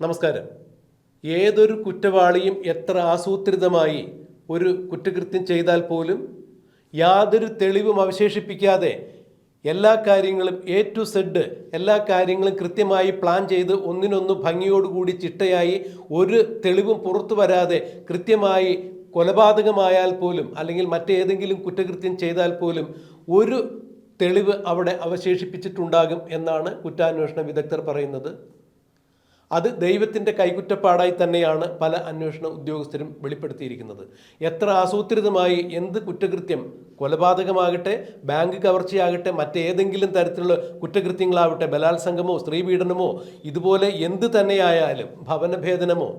നമസ്കാരം. ഏതൊരു കുറ്റവാളിയും എത്ര ആസൂത്രിതമായി ഒരു കുറ്റകൃത്യം ചെയ്താൽ പോലും യാതൊരു തെളിവും അവശേഷിപ്പിക്കാതെ എല്ലാ കാര്യങ്ങളും എ ടു സെഡ് എല്ലാ കാര്യങ്ങളും കൃത്യമായി പ്ലാൻ ചെയ്ത് ഒന്നിനൊന്ന് ഭംഗിയോടുകൂടി ചിട്ടയായി ഒരു തെളിവും പുറത്തു വരാതെ കൃത്യമായി കൊലപാതകമായാൽ പോലും അല്ലെങ്കിൽ മറ്റേതെങ്കിലും കുറ്റകൃത്യം ചെയ്താൽ പോലും ഒരു തെളിവ് അവിടെ അവശേഷിപ്പിച്ചിട്ടുണ്ടാകും എന്നാണ് കുറ്റാന്വേഷണ വിദഗ്ധർ പറയുന്നത്. അത് ദൈവത്തിന്റെ കൈകുറ്റപ്പാടായി തന്നെയാണ് പല അന്വേഷണ ഉദ്യോഗസ്ഥരും വെളിപ്പെടുത്തിയിരിക്കുന്നത്. എത്ര ആസൂത്രിതമായി എന്ത് കുറ്റകൃത്യം കൊലപാതകമാകട്ടെ ബാങ്ക് കവർച്ചയാകട്ടെ മറ്റേതെങ്കിലും തരത്തിലുള്ള കുറ്റകൃത്യങ്ങളാവട്ടെ ബലാത്സംഗമോ സ്ത്രീപീഡനമോ ഇതുപോലെ എന്ത് തന്നെയായാലും ഭവനഭേദനമോ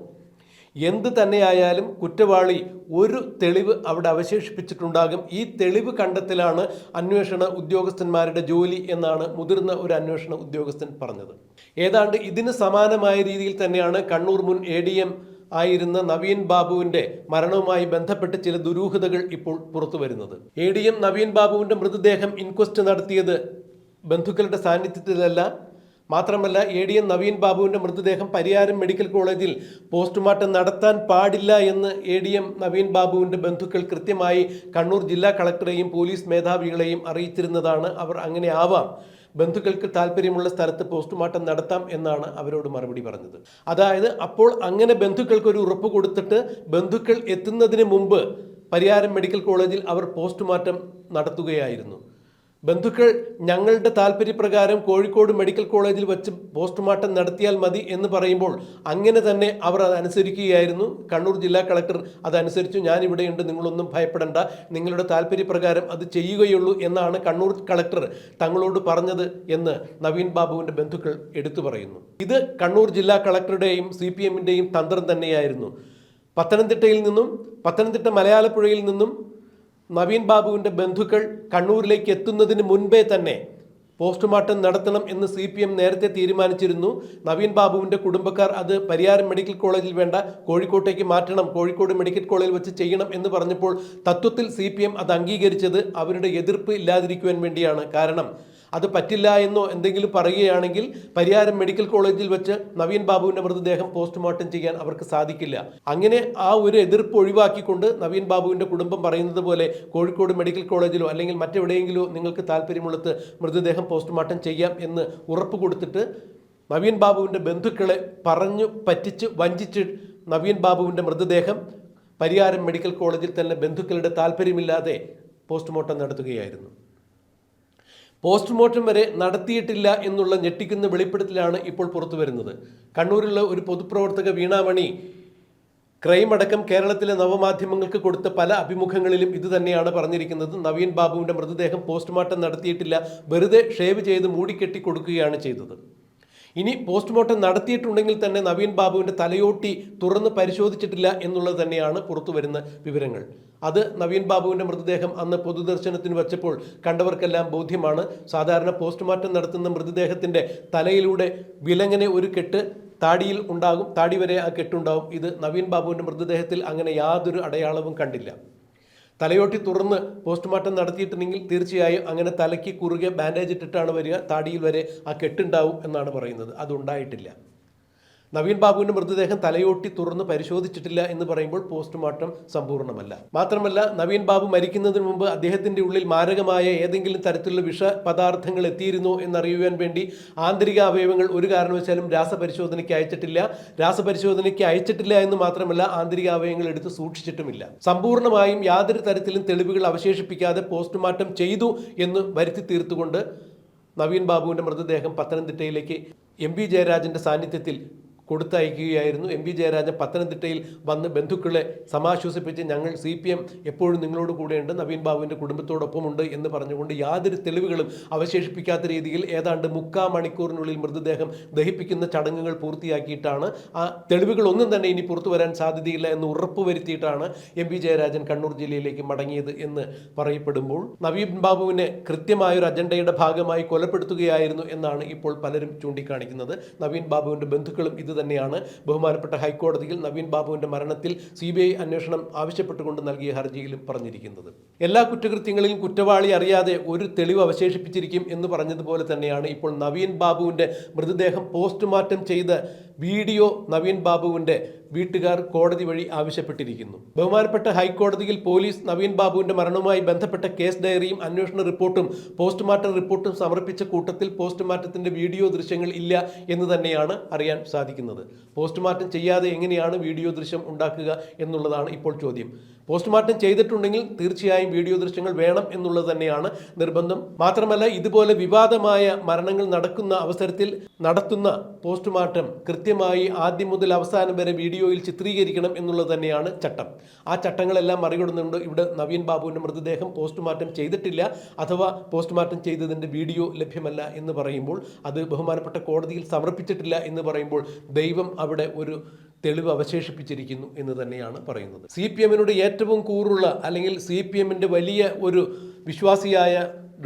എന്ത് തന്നെയായാലും കുറ്റവാളി ഒരു തെളിവ് അവിടെ അവശേഷിപ്പിച്ചിട്ടുണ്ടാകും. ഈ തെളിവ് കണ്ടെത്തലാണ് അന്വേഷണ ഉദ്യോഗസ്ഥന്മാരുടെ ജോലി എന്നാണ് മുതിർന്ന ഒരു അന്വേഷണ ഉദ്യോഗസ്ഥൻ പറഞ്ഞത്. ഏതാണ്ട് ഇതിന് സമാനമായ രീതിയിൽ തന്നെയാണ് കണ്ണൂർ മുൻ എ ആയിരുന്ന നവീൻ ബാബുവിന്റെ മരണവുമായി ബന്ധപ്പെട്ട് ചില ദുരൂഹതകൾ ഇപ്പോൾ പുറത്തു വരുന്നത്. എ ഡി എം നവീൻ ബാബുവിന്റെ മൃതദേഹം ഇൻക്വസ്റ്റ് നടത്തിയത് ബന്ധുക്കളുടെ സാന്നിധ്യത്തിലല്ല മാത്രമല്ല എ ഡി എം നവീൻ ബാബുവിന്റെ മൃതദേഹം പരിയാരം മെഡിക്കൽ കോളേജിൽ പോസ്റ്റ്മോർട്ടം നടത്താൻ പാടില്ല എന്ന് എ ഡി എം നവീൻ ബാബുവിന്റെ ബന്ധുക്കൾ കൃത്യമായി കണ്ണൂർ ജില്ലാ കളക്ടറെയും പോലീസ് മേധാവികളെയും അറിയിച്ചിരുന്നതാണ്. അവർ അങ്ങനെ ആവാം. ബന്ധുക്കൾക്ക് താല്പര്യമുള്ള സ്ഥലത്ത് പോസ്റ്റ്മോർട്ടം നടത്താം എന്നാണ് അവരോട് മറുപടി പറഞ്ഞത്. അതായത് അപ്പോൾ അങ്ങനെ ബന്ധുക്കൾക്ക് ഒരു ഉറപ്പ് കൊടുത്തിട്ട് ബന്ധുക്കൾ എത്തുന്നതിന് മുമ്പ് പരിയാരം മെഡിക്കൽ കോളേജിൽ അവർ പോസ്റ്റ്മോർട്ടം നടത്തുകയായിരുന്നു. ബന്ധുക്കൾ ഞങ്ങളുടെ താല്പര്യപ്രകാരം കോഴിക്കോട് മെഡിക്കൽ കോളേജിൽ വെച്ച് പോസ്റ്റ്മോർട്ടം നടത്തിയാൽ മതി എന്ന് പറയുമ്പോൾ അങ്ങനെ തന്നെ അവർ അത് അനുസരിക്കുകയായിരുന്നു. കണ്ണൂർ ജില്ലാ കളക്ടർ അതനുസരിച്ചു ഞാൻ ഇവിടെയുണ്ട് നിങ്ങളൊന്നും ഭയപ്പെടേണ്ട. നിങ്ങളുടെ താല്പര്യപ്രകാരം അത് ചെയ്യുകയുള്ളൂ എന്നാണ് കണ്ണൂർ കളക്ടർ തങ്ങളോട് പറഞ്ഞത് എന്ന് നവീൻ ബാബുവിന്റെ ബന്ധുക്കൾ എടുത്തു പറയുന്നു. ഇത് കണ്ണൂർ ജില്ലാ കളക്ടറുടെയും സി പി എമ്മിന്റെയും തന്ത്രം തന്നെയായിരുന്നു. പത്തനംതിട്ടയിൽ നിന്നും പത്തനംതിട്ട മലയാളപ്പുഴയിൽ നിന്നും നവീൻ ബാബുവിന്റെ ബന്ധുക്കൾ കണ്ണൂരിലേക്ക് എത്തുന്നതിന് മുൻപേ തന്നെ പോസ്റ്റ്മോർട്ടം നടത്തണം എന്ന് സി പി എം നേരത്തെ തീരുമാനിച്ചിരുന്നു. നവീൻ ബാബുവിന്റെ കുടുംബക്കാർ അത് പരിയാരം മെഡിക്കൽ കോളേജിൽ വേണ്ട കോഴിക്കോട്ടേക്ക് മാറ്റണം കോഴിക്കോട് മെഡിക്കൽ കോളേജിൽ വെച്ച് ചെയ്യണം എന്ന് പറഞ്ഞപ്പോൾ തത്വത്തിൽ സി അത് അംഗീകരിച്ചത് അവരുടെ എതിർപ്പ് ഇല്ലാതിരിക്കുവാൻ വേണ്ടിയാണ്. കാരണം അത് പറ്റില്ല എന്നോ എന്തെങ്കിലും പറയുകയാണെങ്കിൽ പരിയാരം മെഡിക്കൽ കോളേജിൽ വെച്ച് നവീൻ ബാബുവിന്റെ മൃതദേഹം പോസ്റ്റ്മോർട്ടം ചെയ്യാൻ അവർക്ക് സാധിക്കില്ല. അങ്ങനെ ആ ഒരു എതിർപ്പ് ഒഴിവാക്കിക്കൊണ്ട് നവീൻ ബാബുവിന്റെ കുടുംബം പറയുന്നത് പോലെ കോഴിക്കോട് മെഡിക്കൽ കോളേജിലോ അല്ലെങ്കിൽ മറ്റെവിടെയെങ്കിലോ നിങ്ങൾക്ക് താല്പര്യമുള്ളത് മൃതദേഹം പോസ്റ്റ്മോർട്ടം ചെയ്യാം എന്ന് ഉറപ്പ് കൊടുത്തിട്ട് നവീൻ ബാബുവിന്റെ ബന്ധുക്കളെ പറഞ്ഞു പറ്റിച്ച് വഞ്ചിച്ച് നവീൻ ബാബുവിന്റെ മൃതദേഹം പരിയാരം മെഡിക്കൽ കോളേജിൽ തന്നെ ബന്ധുക്കളുടെ താല്പര്യമില്ലാതെ പോസ്റ്റ്മോർട്ടം നടത്തുകയായിരുന്നു. പോസ്റ്റ്മോർട്ടം വരെ നടത്തിയിട്ടില്ല എന്നുള്ള ഞെട്ടിക്കുന്ന വെളിപ്പെടുത്തലാണ് ഇപ്പോൾ പുറത്തു വരുന്നത് കണ്ണൂരിലുള്ള ഒരു പൊതുപ്രവർത്തക വീണാമണി ക്രൈം അടക്കം കേരളത്തിലെ നവമാധ്യമങ്ങൾക്ക് കൊടുത്ത പല അഭിമുഖങ്ങളിലും ഇത് തന്നെയാണ് പറഞ്ഞിരിക്കുന്നത്. നവീൻ ബാബുവിന്റെ മൃതദേഹം പോസ്റ്റ്മോർട്ടം നടത്തിയിട്ടില്ല. വെറുതെ ഷേവ് ചെയ്ത് മൂടിക്കെട്ടി കൊടുക്കുകയാണ് ചെയ്തത്. ഇനി പോസ്റ്റ്മോർട്ടം നടത്തിയിട്ടുണ്ടെങ്കിൽ തന്നെ നവീൻ ബാബുവിന്റെ തലയോട്ടി തുറന്ന് പരിശോധിച്ചിട്ടില്ല എന്നുള്ളത് തന്നെയാണ് പുറത്തു വരുന്ന വിവരങ്ങൾ. അത് നവീൻ ബാബുവിന്റെ മൃതദേഹം അന്ന് പൊതുദർശനത്തിന് വച്ചപ്പോൾ കണ്ടവർക്കെല്ലാം ബോധ്യമാണ്. സാധാരണ പോസ്റ്റ്മോർട്ടം നടത്തുന്ന മൃതദേഹത്തിന്റെ തലയിലൂടെ വിലങ്ങനെ ഒരു കെട്ട് താടിയിൽ ഉണ്ടാകും താടി വരെ ആ കെട്ടുണ്ടാകും ഇത് നവീൻ ബാബുവിന്റെ മൃതദേഹത്തിൽ അങ്ങനെ യാതൊരു അടയാളവും കണ്ടില്ല. തലയോട്ടി തുറന്ന് പോസ്റ്റ്മോർട്ടം നടത്തിയിട്ടുണ്ടെങ്കിൽ തീർച്ചയായും അങ്ങനെ തലയ്ക്ക് കുറുകെ ബാൻഡേജ് ഇട്ടിട്ടാണ് വരിക താടിയിൽ വരെ ആ കെട്ടുണ്ടാവും എന്നാണ് പറയുന്നത്. അതുണ്ടായിട്ടില്ല. നവീൻ ബാബുവിന്റെ മൃതദേഹം തലയോട്ടി തുറന്ന് പരിശോധിച്ചിട്ടില്ല എന്ന് പറയുമ്പോൾ പോസ്റ്റ്മോർട്ടം സമ്പൂർണമല്ല മാത്രമല്ല നവീൻ ബാബു മരിക്കുന്നതിന് മുമ്പ് അദ്ദേഹത്തിന്റെ ഉള്ളിൽ മാരകമായ ഏതെങ്കിലും തരത്തിലുള്ള വിഷ പദാർത്ഥങ്ങൾ എത്തിയിരുന്നോ എന്നറിയുവാൻ വേണ്ടി ആന്തരിക അവയവങ്ങൾ ഒരു കാരണവശാലും രാസപരിശോധനയ്ക്ക് അയച്ചിട്ടില്ല. രാസപരിശോധനയ്ക്ക് അയച്ചിട്ടില്ല എന്ന് മാത്രമല്ല ആന്തരിക അവയവങ്ങൾ എടുത്ത് സൂക്ഷിച്ചിട്ടുമില്ല. സമ്പൂർണമായും യാതൊരു തരത്തിലും തെളിവുകൾ അവശേഷിപ്പിക്കാതെ പോസ്റ്റ്മോർട്ടം ചെയ്തു എന്ന് വരുത്തി തീർത്തുകൊണ്ട് നവീൻ ബാബുവിന്റെ മൃതദേഹം പത്തനംതിട്ടയിലേക്ക് എം പി ജയരാജന്റെ സാന്നിധ്യത്തിൽ കൊടുത്തയക്കുകയായിരുന്നു. എം പി ജയരാജൻ പത്തനംതിട്ടയിൽ വന്ന് ബന്ധുക്കളെ സമാശ്വസിപ്പിച്ച് ഞങ്ങൾ സി പി എം എപ്പോഴും നിങ്ങളോട് കൂടെയുണ്ട്. നവീൻ ബാബുവിന്റെ കുടുംബത്തോടൊപ്പമുണ്ട് എന്ന് പറഞ്ഞുകൊണ്ട് യാതൊരു തെളിവുകളും അവശേഷിപ്പിക്കാത്ത രീതിയിൽ ഏതാണ്ട് മുക്കാ മണിക്കൂറിനുള്ളിൽ മൃതദേഹം ദഹിപ്പിക്കുന്ന ചടങ്ങുകൾ പൂർത്തിയാക്കിയിട്ടാണ്. ആ തെളിവുകളൊന്നും തന്നെ ഇനി പുറത്തു വരാൻ സാധ്യതയില്ല എന്ന് ഉറപ്പുവരുത്തിയിട്ടാണ് എം പി ജയരാജൻ കണ്ണൂർ ജില്ലയിലേക്ക് മടങ്ങിയത് എന്ന് പറയപ്പെടുമ്പോൾ നവീൻ ബാബുവിനെ കൃത്യമായൊരു അജണ്ടയുടെ ഭാഗമായി കൊലപ്പെടുത്തുകയായിരുന്നു എന്നാണ് ഇപ്പോൾ പലരും ചൂണ്ടിക്കാണിക്കുന്നത്. നവീൻ ബാബുവിന്റെ ബന്ധുക്കളും ഇത് തന്നെയാണ് ബഹുമാനപ്പെട്ട ഹൈക്കോടതിയിൽ നവീൻ ബാബുവിന്റെ മരണത്തിൽ സി ബി ഐ അന്വേഷണം ആവശ്യപ്പെട്ടുകൊണ്ട് നൽകിയ ഹർജിയിലും പറഞ്ഞിരിക്കുന്നത്. എല്ലാ കുറ്റകൃത്യങ്ങളിലും കുറ്റവാളി അറിയാതെ ഒരു തെളിവ് അവശേഷിപ്പിച്ചിരിക്കും എന്ന് പറഞ്ഞതുപോലെ തന്നെയാണ് ഇപ്പോൾ നവീൻ ബാബുവിന്റെ മൃതദേഹം പോസ്റ്റ്മോർട്ടം ചെയ്ത് വീഡിയോ നവീൻ ബാബുവിന്റെ വീട്ടുകാർ കോടതി വഴി ആവശ്യപ്പെട്ടിരിക്കുന്നു. ബഹുമാനപ്പെട്ട ഹൈക്കോടതിയിൽ പോലീസ് നവീൻ ബാബുവിന്റെ മരണവുമായി ബന്ധപ്പെട്ട കേസ് ഡയറിയും അന്വേഷണ റിപ്പോർട്ടും പോസ്റ്റ്മോർട്ടം റിപ്പോർട്ടും സമർപ്പിച്ച കൂട്ടത്തിൽ പോസ്റ്റ്മോർട്ടത്തിന്റെ വീഡിയോ ദൃശ്യങ്ങൾ ഇല്ല എന്ന് തന്നെയാണ് അറിയാൻ സാധിക്കുന്നത്. പോസ്റ്റ്മോർട്ടം ചെയ്യാതെ എങ്ങനെയാണ് വീഡിയോ ദൃശ്യം ഉണ്ടാക്കുക എന്നുള്ളതാണ് ഇപ്പോൾ ചോദ്യം. പോസ്റ്റ്മോർട്ടം ചെയ്തിട്ടുണ്ടെങ്കിൽ തീർച്ചയായും വീഡിയോ ദൃശ്യങ്ങൾ വേണം എന്നുള്ളത് തന്നെയാണ് നിർബന്ധം. മാത്രമല്ല ഇതുപോലെ വിവാദമായ മരണങ്ങൾ നടക്കുന്ന അവസരത്തിൽ നടത്തുന്ന പോസ്റ്റ്മോർട്ടം കൃത്യമായി ആദ്യം മുതൽ അവസാനം വരെ വീഡിയോയിൽ ചിത്രീകരിക്കണം എന്നുള്ളത് തന്നെയാണ് ചട്ടം. ആ ചട്ടങ്ങളെല്ലാം മറികടന്നുകൊണ്ട് ഇവിടെ നവീൻ ബാബുവിന്റെ മൃതദേഹം പോസ്റ്റ്മോർട്ടം ചെയ്തിട്ടില്ല അഥവാ പോസ്റ്റ്മോർട്ടം ചെയ്തതിന്റെ വീഡിയോ ലഭ്യമല്ല എന്ന് പറയുമ്പോൾ അത് ബഹുമാനപ്പെട്ട കോടതിയിൽ സമർപ്പിച്ചിട്ടില്ല എന്ന് പറയുമ്പോൾ ദൈവം അവിടെ ഒരു തെളിവ് അവശേഷിപ്പിച്ചിരിക്കുന്നു എന്ന് തന്നെയാണ് പറയുന്നത്. സി പി എമ്മിനോട് ഏറ്റവും കൂറുള്ള അല്ലെങ്കിൽ സി പി എമ്മിന്റെ വലിയ ഒരു വിശ്വാസിയായ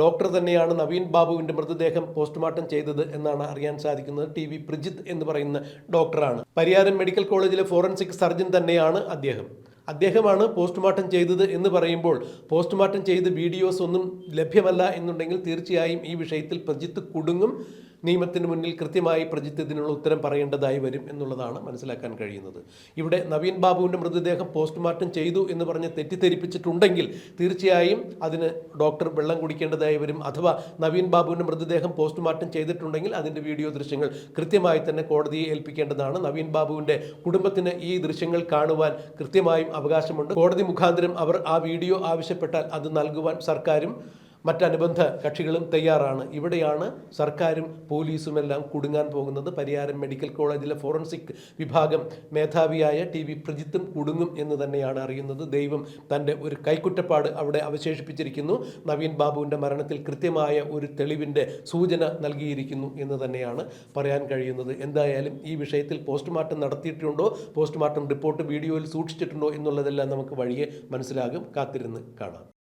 ഡോക്ടർ തന്നെയാണ് നവീൻ ബാബുവിന്റെ മൃതദേഹം പോസ്റ്റ്മോർട്ടം ചെയ്തത് എന്നാണ് അറിയാൻ സാധിക്കുന്നത് ടി വി പ്രജിത്ത് എന്ന് പറയുന്ന ഡോക്ടറാണ്. പരിയാരം മെഡിക്കൽ കോളേജിലെ ഫോറൻസിക് സർജൻ തന്നെയാണ് അദ്ദേഹം. അദ്ദേഹമാണ് പോസ്റ്റ്മോർട്ടം ചെയ്തത് എന്ന് പറയുമ്പോൾ പോസ്റ്റ്മോർട്ടം ചെയ്ത് വീഡിയോസ് ഒന്നും ലഭ്യമല്ല എന്നുണ്ടെങ്കിൽ തീർച്ചയായും ഈ വിഷയത്തിൽ പ്രജിത്ത് കുടുങ്ങും. നിയമത്തിന് മുന്നിൽ കൃത്യമായി പ്രജിത്ത് ഇതിനുള്ള ഉത്തരം പറയേണ്ടതായി വരും എന്നുള്ളതാണ് മനസ്സിലാക്കാൻ കഴിയുന്നത്. ഇവിടെ നവീൻ ബാബുവിന്റെ മൃതദേഹം പോസ്റ്റ്മോർട്ടം ചെയ്തു എന്ന് പറഞ്ഞ് തെറ്റിദ്ധരിപ്പിച്ചിട്ടുണ്ടെങ്കിൽ തീർച്ചയായും അതിന് ഡോക്ടർ വെള്ളം കുടിക്കേണ്ടതായി വരും. അഥവാ നവീൻ ബാബുവിന്റെ മൃതദേഹം പോസ്റ്റ്മോർട്ടം ചെയ്തിട്ടുണ്ടെങ്കിൽ അതിന്റെ വീഡിയോ ദൃശ്യങ്ങൾ കൃത്യമായി തന്നെ കോടതിയെ ഏൽപ്പിക്കേണ്ടതാണ്. നവീൻ ബാബുവിന്റെ കുടുംബത്തിന് ഈ ദൃശ്യങ്ങൾ കാണുവാൻ കൃത്യമായും അവകാശമുണ്ട്. കോടതി മുഖാന്തരം അവർ ആ വീഡിയോ ആവശ്യപ്പെട്ടാൽ അത് നൽകുവാൻ സർക്കാരും മറ്റനുബന്ധ കക്ഷികളും തയ്യാറാണ്. ഇവിടെയാണ് സർക്കാരും പോലീസും എല്ലാം കുടുങ്ങാൻ പോകുന്നത്. പരിയാരം മെഡിക്കൽ കോളേജിലെ ഫോറൻസിക് വിഭാഗം മേധാവിയായ ടി വി പ്രജിത്തും കുടുങ്ങും എന്ന് തന്നെയാണ് അറിയുന്നത്. ദൈവം തന്റെ ഒരു കൈക്കുറ്റപ്പാട് അവിടെ അവശേഷിപ്പിച്ചിരിക്കുന്നു. നവീൻ ബാബുവിന്റെ മരണത്തിൽ കൃത്യമായ ഒരു തെളിവിന്റെ സൂചന നൽകിയിരിക്കുന്നു എന്ന് തന്നെയാണ് പറയാൻ കഴിയുന്നത്. എന്തായാലും ഈ വിഷയത്തിൽ പോസ്റ്റ്മോർട്ടം നടത്തിയിട്ടുണ്ടോ? പോസ്റ്റ്മോർട്ടം റിപ്പോർട്ട് വീഡിയോയിൽ സൂക്ഷിച്ചിട്ടുണ്ടോ എന്നുള്ളതെല്ലാം നമുക്ക് വഴിയെ മനസ്സിലാകും. കാത്തിരുന്ന് കാണാം.